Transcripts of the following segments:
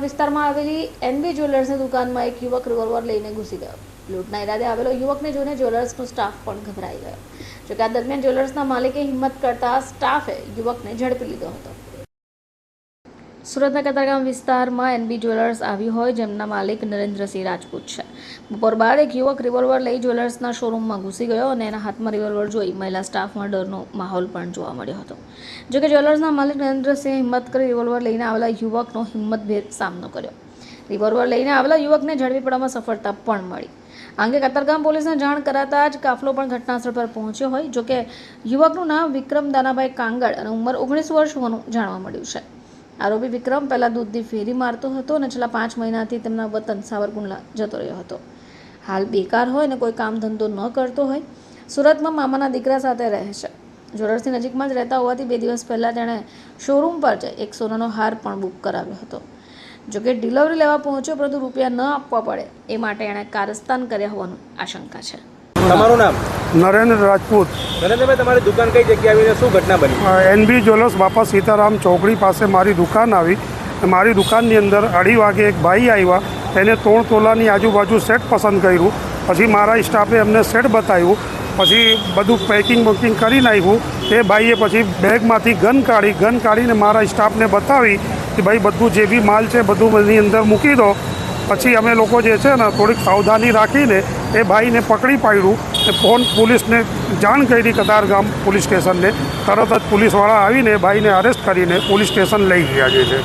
વિસ્તારમાં આવેલી એનબી જ્વેલર્સની દુકાનમાં એક યુવક રિવોલ્વર લઈને ઘૂસી ગયો. લૂંટના ઈરાદે આવેલો યુવકને જોઈને જ્વેલર્સનો સ્ટાફ પણ ગભરાઈ ગયો. જોકે આ દરમિયાન જ્વેલર્સના માલિકે હિંમત કરતા સ્ટાફે યુવકને ઝડપી લીધો હતો. સુરતના કતારગામ વિસ્તારમાં એનબી જ્વેલર્સ આવી હોય જેમના માલિક નરેન્દ્રસિંહ રાજપૂત છે. બપોર બાદ એક યુવક રિવોલ્વર લઈ જ્વેલર્સના શોરૂમમાં ઘૂસી ગયો અને એના હાથમાં રિવોલ્વર જોઈ મહિલા સ્ટાફમાં ડરનો માહોલ પણ જોવા મળ્યો હતો. જોકે જ્વેલર્સના માલિક નરેન્દ્રસિંહે હિંમત કરી રિવોલ્વર લઈને આવેલા યુવકનો હિંમતભેર સામનો કર્યો. રિવોલ્વર લઈને આવેલા યુવકને ઝડપી પડવામાં સફળતા પણ મળી. આ અંગે કતારગામ પોલીસને જાણ કરાતા જ કાફલો પણ ઘટનાસ્થળ પર પહોંચ્યો હોય, જોકે યુવકનું નામ વિક્રમ દાનાભાઈ કાંગડ અને ઉંમર ઓગણીસ વર્ષ હોવાનું જાણવા મળ્યું છે. આરોપી વિક્રમ પહેલાં દૂધની ફેરી મારતો હતો અને છેલ્લા પાંચ મહિનાથી તેમના વતન સાવરકુંડલા જતો રહ્યો હતો. હાલ બેકાર હોય અને કોઈ કામ ધંધો ન કરતો હોય, સુરતમાં મામાના દીકરા સાથે રહે છે. જોરડથી નજીકમાં જ રહેતા હોવાથી બે દિવસ પહેલાં તેણે શોરૂમ પર જ એક સોનાનો હાર પણ બુક કરાવ્યો હતો. જોકે ડિલિવરી લેવા પહોંચ્યો પરંતુ રૂપિયા ન આપવા પડે, એ માટે એણે કારસ્તાન કર્યા હોવાનું આશંકા છે. તમારું નામ? નરેન્દ્ર રાજપૂત. નરેન્દ્રભાઈ તમારી દુકાન કઈ જગ્યાએ આવીને શું ઘટના બની? એનબી જ્વેલર્સ બાપા સીતારામ ચોકડી પાસે મારી દુકાન આવી. મારી દુકાનની અંદર અઢી વાગે એક ભાઈ આવ્યા. એને ત્રણ તોલાની આજુબાજુ સેટ પસંદ કર્યું. પછી મારા સ્ટાફે એમને સેટ બતાવ્યું. પછી બધું પેકિંગ બુકિંગ કરી નાખ્યું. એ ભાઈએ પછી બેગમાંથી ગન કાઢી ગન કાઢીને મારા સ્ટાફને બતાવી કે ભાઈ બધું જે બી માલ છે બધું એની અંદર મૂકી દો. પછી અમે લોકો જે છે ને થોડીક સાવધાની રાખીને એ ભાઈને પકડી પાડ્યું. એ ફોન પોલીસને જાણ કરી કતારગામ પોલીસ સ્ટેશનને. તરત જ પોલીસવાળા આવીને ભાઈને અરેસ્ટ કરીને પોલીસ સ્ટેશન લઈ ગયા જે છે.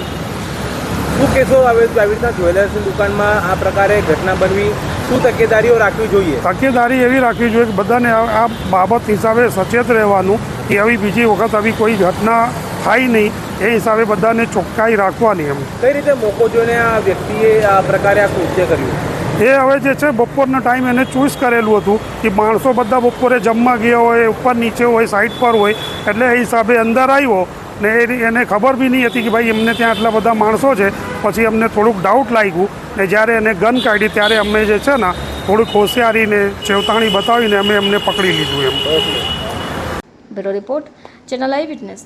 શું કેસો આવે રીતના જ્વેલર્સની દુકાનમાં આ પ્રકારે ઘટના બનવી? શું તકેદારીઓ રાખવી જોઈએ? તકેદારી એવી રાખવી જોઈએ કે બધાને આ બાબત હિસાબે સચેત રહેવાનું કે આવી બીજી વખત આવી કોઈ ઘટના થાય નહીં એ હિસાબે બધાને ચોખ્ખાઈ રાખવાની એમ. કઈ રીતે મોકો જોઈને આ વ્યક્તિએ આ પ્રકારે આ કૃત્ય કર્યું? એ હવે જે છે બપોરનો ટાઈમ એને ચૂઝ કરેલું હતું કે માણસો બધા બપોરે જમવા ગયા હોય ઉપર નીચે હોય સાઈડ પર હોય એટલે એ હિસાબે અંદર આવ્યો ને એ એને ખબર બી નહીં હતી કે ભાઈ એમને ત્યાં આટલા બધા માણસો છે. પછી અમને થોડુંક ડાઉટ લાગ્યું ને જ્યારે એને ગન કાઢી ત્યારે અમે જે છે ને થોડીક હોશિયારીને ચેવતાણી બતાવીને અમે એમને પકડી લીધું એમ. Bureau report channel I witness.